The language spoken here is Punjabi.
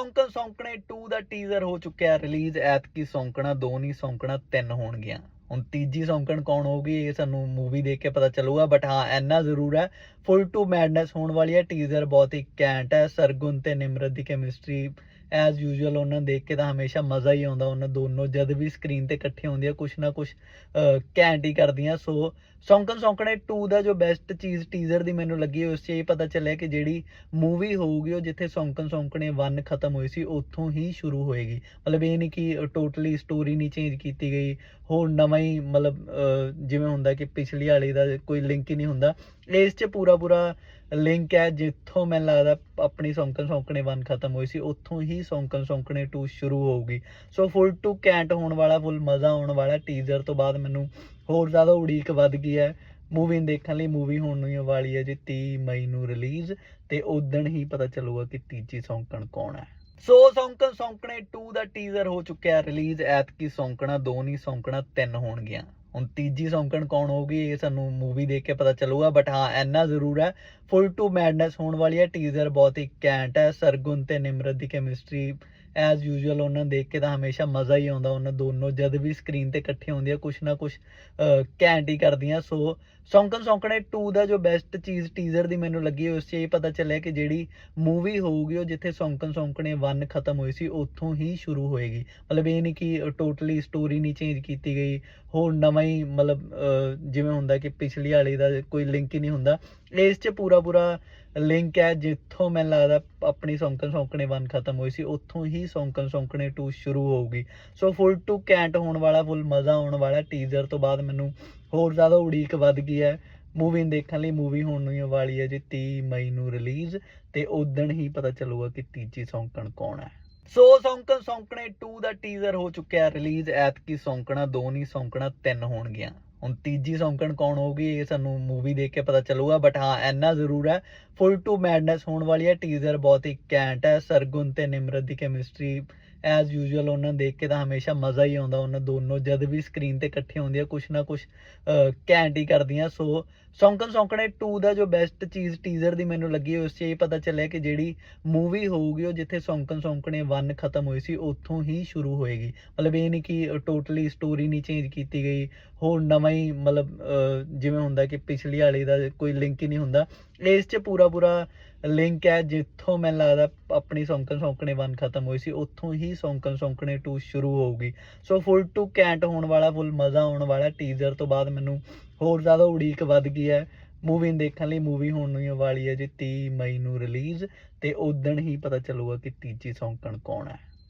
ਸੌਂਕਣ ਸੌਂਕਣੇ 2 ਦਾ ਟੀਜ਼ਰ ਹੋ ਚੁੱਕਿਆ। ਰਿਲੀਜ਼ ਐਤਕੀ ਸੌਂਕਣਾ, ਦੋ ਨਹੀਂ ਸੌਂਕਣਾ, ਤਿੰਨ ਹੋਣਗੀਆਂ। ਹੁਣ ਤੀਜੀ ਸੌਂਕਣ ਕੌਣ ਹੋਊਗੀ ਇਹ ਸਾਨੂੰ ਮੂਵੀ ਦੇਖ ਕੇ ਪਤਾ ਚੱਲੂਗਾ ਬਟ ਹਾਂ, ਇੰਨਾ ਜ਼ਰੂਰ ਹੈ। ਫੁੱਲ ਟੂ ਮੈਡਨੈਸ ਹੋਣ ਵਾਲੀ ਹੈ ਟੀਜ਼ਰ ਬਹੁਤ ਹੀ ਕੈਂਟ ਹੈ, ਸਰਗੁਣ ਤੇ ਨਿਮਰਤ ਦੀ ਕੈਮਿਸਟਰੀ ਐਜ਼ ਯੂਜੂਅਲ ਉਹਨਾਂ ਨੂੰ ਦੇਖ ਕੇ ਤਾਂ ਹਮੇਸ਼ਾ ਮਜ਼ਾ ਹੀ ਆਉਂਦਾ, ਉਹਨਾਂ ਦੋਨੋਂ ਜਦ ਵੀ ਸਕਰੀਨ ਤੇ ਇਕੱਠੇ ਹੁੰਦੇ ਆ, ਕੁਛ ਨਾ ਕੁਛ ਕੈਂਟ ਹੀ ਕਰਦੀਆਂ। ਸੋ ਸੌਂਕਣ ਸੌਂਕਣੇ 2 ਦਾ ਜੋ ਬੈਸਟ ਚੀਜ਼ ਟੀਜ਼ਰ ਦੀ ਮੈਨੂੰ ਲੱਗੀ, ਉਸ 'ਚ ਇਹ ਪਤਾ ਚੱਲਿਆ ਕਿ ਜਿਹੜੀ ਮੂਵੀ ਹੋਊਗੀ, ਉਹ ਜਿੱਥੇ ਸੌਂਕਣ ਸੌਂਕਣੇ 1 ਖਤਮ ਹੋਈ ਸੀ, ਉੱਥੋਂ ਹੀ ਸ਼ੁਰੂ ਹੋਏਗੀ। ਮਤਲਬ ਇਹ ਨਹੀਂ ਕਿ ਟੋਟਲੀ ਸਟੋਰੀ ਨਹੀਂ ਚੇਂਜ ਕੀਤੀ ਗਈ, ਹੋਰ ਨਵਾਂ ਹੀ ਮਤਲਬ ਜਿਵੇਂ ਹੁੰਦਾ ਕਿ ਪਿਛਲੀ ਵਾਲੀ ਦਾ ਕੋਈ ਲਿੰਕ ਹੀ ਨਹੀਂ ਹੁੰਦਾ। ਇਸ 'ਚ ਪੂਰਾ ਪੂਰਾ ਲਿੰਕ ਹੈ, ਜਿੱਥੋਂ ਮੈਨੂੰ ਲੱਗਦਾ ਆਪਣੀ ਸੌਂਕਣ ਸੌਂਕਣੇ 1 ਖਤਮ ਹੋਈ ਸੀ, ਉੱਥੋਂ ਹੀ ਸੌਂਕਣ ਸੌਂਕਣੇ 2 ਸ਼ੁਰੂ ਹੋਊਗੀ। ਸੋ ਫੁੱਲ ਟੂ ਕੈਂਟ ਹੋਣ ਵਾਲਾ ਫੁੱਲ ਮਜ਼ਾ ਆਉਣ ਵਾਲਾ ਟੀਜ਼ਰ ਤੋਂ ਬਾਅਦ ਮੈਨੂੰ ਹੋਰ ਜ਼ਿਆਦਾ ਉਡੀਕ ਵੱਧ ਗਈ ਹੈ। ਮੂਵੀ ਦੇਖਣ ਲਈ ਮੂਵੀ ਹੋਣ ਵਾਲੀ ਹੈ ਜੀ 30 ਮਈ ਨੂੰ ਰਿਲੀਜ਼ ਤੇ ਉਦੋਂ ਹੀ ਪਤਾ ਚੱਲੂਗਾ ਕਿ ਤੀਜੀ ਸੌਂਕਣ ਕੌਣ ਹੈ। ਸੋ ਸੌਂਕਣ ਸੌਂਕਣੇ 2 ਦਾ ਟੀਜ਼ਰ ਹੋ ਚੁੱਕਿਆ ਰਿਲੀਜ਼ ਐਤਕੀ ਸੌਂਕਣਾ ਦੋ ਨਹੀਂ ਸੌਂਕਣਾ ਤਿੰਨ ਹੋਣਗੀਆਂ। ਹੁਣ ਤੀਜੀ ਸੌਂਕਣ ਕੌਣ ਹੋਊਗੀ ਇਹ ਸਾਨੂੰ ਮੂਵੀ ਦੇਖ ਕੇ ਪਤਾ ਚੱਲੂਗਾ ਬਟ ਹਾਂ ਇੰਨਾ ਜ਼ਰੂਰ ਹੈ। ਫੁੱਲ ਟੂ ਮੈਡਨੈਸ ਹੋਣ ਵਾਲੀ ਹੈ ਟੀਜ਼ਰ ਬਹੁਤ ਹੀ ਕੈਂਟ ਹੈ, ਸਰਗੁਣ ਤੇ ਨਿਮਰਤ ਦੀ ਕੈਮਿਸਟਰੀ ਐਜ਼ ਯੂਜੂਅਲ ਉਹਨਾਂ ਨੂੰ ਦੇਖ ਕੇ ਤਾਂ ਹਮੇਸ਼ਾ ਮਜ਼ਾ ਹੀ ਆਉਂਦਾ ਉਹਨਾਂ ਦੋਨੋਂ, ਜਦ ਵੀ ਸਕਰੀਨ ਤੇ ਇਕੱਠੇ ਹੁੰਦੇ ਆ ਕੁਛ ਨਾ ਕੁਛ ਘੈਂਟ ਹੀ ਕਰਦੀਆਂ। ਸੋ ਸੌਂਕਣ ਸੌਂਕਣੇ 2 ਦਾ ਜੋ ਬੈਸਟ ਚੀਜ਼ ਟੀਜ਼ਰ ਦੀ ਮੈਨੂੰ ਲੱਗੀ ਉਸ 'ਚ ਇਹ ਪਤਾ ਚੱਲਿਆ ਕਿ ਜਿਹੜੀ ਮੂਵੀ ਹੋਊਗੀ, ਉਹ ਜਿੱਥੇ ਸੌਂਕਣ ਸੌਂਕਣੇ 1 ਖਤਮ ਹੋਈ ਸੀ, ਉੱਥੋਂ ਹੀ ਸ਼ੁਰੂ ਹੋਏਗੀ। ਮਤਲਬ ਇਹ ਨਹੀਂ ਕਿ ਟੋਟਲੀ ਸਟੋਰੀ ਨਹੀਂ ਚੇਂਜ ਕੀਤੀ ਗਈ, ਹੋਰ ਨਵਾਂ ਹੀ ਮਤਲਬ ਜਿਵੇਂ ਹੁੰਦਾ ਕਿ ਪਿਛਲੀ ਵਾਲੀ ਦਾ ਕੋਈ ਲਿੰਕ ਹੀ ਨਹੀਂ ਹੁੰਦਾ। ਇਸ 'ਚ ਪੂਰਾ ਪੂਰਾ ਲਿੰਕ ਹੈ ਜਿੱਥੋਂ ਮੈਨੂੰ ਲੱਗਦਾ ਆਪਣੀ ਸੌਂਕਣ ਸੌਂਕਣੇ 1 ਖਤਮ ਹੋਈ ਸੀ, ਉੱਥੋਂ ਹੀ ਸੌਂਕਣ ਸੌਂਕਣੇ 2 ਸ਼ੁਰੂ ਹੋਊਗੀ। ਸੋ ਫੁੱਲ ਟੂ ਕੈਂਟ ਹੋਣ ਵਾਲਾ ਫੁੱਲ ਮਜ਼ਾ ਆਉਣ ਵਾਲਾ ਟੀਜ਼ਰ ਤੋਂ ਬਾਅਦ ਮੈਨੂੰ ਹੋਰ ਜ਼ਿਆਦਾ ਉਡੀਕ ਵੱਧ ਗਈ ਹੈ। ਮੂਵੀ ਦੇਖਣ ਲਈ ਮੂਵੀ ਹੋਣ ਵਾਲੀ ਹੈ ਜੀ 30 ਮਈ ਨੂੰ ਰਿਲੀਜ਼ ਤੇ ਉਦੋਂ ਹੀ ਪਤਾ ਚੱਲੂਗਾ ਕਿ ਤੀਜੀ ਸੌਂਕਣ ਕੌਣ ਹੈ। ਸੋ ਸੌਂਕਣ ਸੌਂਕਣੇ 2 ਦਾ ਟੀਜ਼ਰ ਹੋ ਚੁੱਕਿਆ ਰਿਲੀਜ਼ ਐਤਕੀ ਸੌਂਕਣਾ ਦੋ ਨਹੀਂ, ਸੌਂਕਣਾ ਤਿੰਨ ਹੋਣਗੀਆਂ। ਹੁਣ ਤੀਜੀ ਸੌਂਕਣ ਕੌਣ ਹੋਊਗੀ ਇਹ ਸਾਨੂੰ ਮੂਵੀ ਦੇਖ ਕੇ ਪਤਾ ਚੱਲੂਗਾ ਬਟ ਹਾਂ, ਇੰਨਾ ਜ਼ਰੂਰ ਹੈ। ਫੁੱਲ ਟੂ ਮੈਡਨੈਸ ਹੋਣ ਵਾਲੀ ਹੈ ਟੀਜ਼ਰ ਬਹੁਤ ਹੀ ਕੈਂਟ ਹੈ, ਸਰਗੁਣ ਤੇ ਨਿਮਰਤ ਦੀ ਕੈਮਿਸਟਰੀ ਐਜ਼ ਯੂਜੂਅਲ ਉਹਨਾਂ ਨੂੰ ਦੇਖ ਕੇ ਤਾਂ ਹਮੇਸ਼ਾ ਮਜ਼ਾ ਹੀ ਆਉਂਦਾ ਉਹਨਾਂ ਦੋਨੋਂ, ਜਦ ਵੀ ਸਕਰੀਨ ਤੇ ਇਕੱਠੇ ਹੁੰਦੇ ਆ, ਕੁਛ ਨਾ ਕੁਛ ਘੈਂਟ ਹੀ ਕਰਦੀਆਂ। ਸੋ ਸੌਂਕਣ ਸੌਂਕਣੇ 2 ਦਾ ਜੋ ਬੈਸਟ ਚੀਜ਼ ਟੀਜ਼ਰ ਦੀ ਮੈਨੂੰ ਲੱਗੀ, ਉਸ 'ਚ ਇਹ ਪਤਾ ਚੱਲਿਆ ਕਿ ਜਿਹੜੀ ਮੂਵੀ ਹੋਊਗੀ, ਉਹ ਜਿੱਥੇ ਸੌਂਕਣ ਸੌਂਕਣੇ 1 ਖਤਮ ਹੋਈ ਸੀ, ਉੱਥੋਂ ਹੀ ਸ਼ੁਰੂ ਹੋਏਗੀ। ਮਤਲਬ ਇਹ ਨਹੀਂ ਕਿ ਟੋਟਲੀ ਸਟੋਰੀ ਨਹੀਂ ਚੇਂਜ ਕੀਤੀ ਗਈ, ਹੋਰ ਨਵਾਂ ਹੀ ਮਤਲਬ ਜਿਵੇਂ ਹੁੰਦਾ ਕਿ ਪਿਛਲੀ ਵਾਲੀ ਦਾ ਕੋਈ ਲਿੰਕ ਹੀ ਨਹੀਂ ਹੁੰਦਾ। ਇਸ 'ਚ ਪੂਰਾ ਪੂਰਾ ਲਿੰਕ ਹੈ ਜਿੱਥੋਂ ਮੈਨੂੰ ਲੱਗਦਾ ਆਪਣੀ ਸੌਂਕਣ ਸੌਂਕਣੇ 1 ਖਤਮ ਹੋਈ ਸੀ, ਉੱਥੋਂ ਹੀ ਸੌਂਕਣ ਸੌਂਕਣੇ 2 ਸ਼ੁਰੂ ਹੋਊਗੀ। ਸੋ ਫੁੱਲ ਟੂ ਕੈਂਟ ਹੋਣ ਵਾਲਾ ਫੁੱਲ ਮਜ਼ਾ ਆਉਣ ਵਾਲਾ ਟੀਜ਼ਰ ਤੋਂ ਬਾਅਦ ਮੈਨੂੰ ਹੋਰ ਜ਼ਿਆਦਾ ਉਡੀਕ ਵੱਧ ਗਈ ਹੈ। ਮੂਵੀ ਦੇਖਣ ਲਈ ਮੂਵੀ ਹੋਣ ਹੀ ਵਾਲੀ ਹੈ ਜੀ 30 ਮਈ ਨੂੰ ਰਿਲੀਜ਼ ਤੇ ਉਦੋਂ ਹੀ ਪਤਾ ਚੱਲੂਗਾ ਕਿ ਤੀਜੀ ਸੌਂਕਣ ਕੌਣ ਹੈ।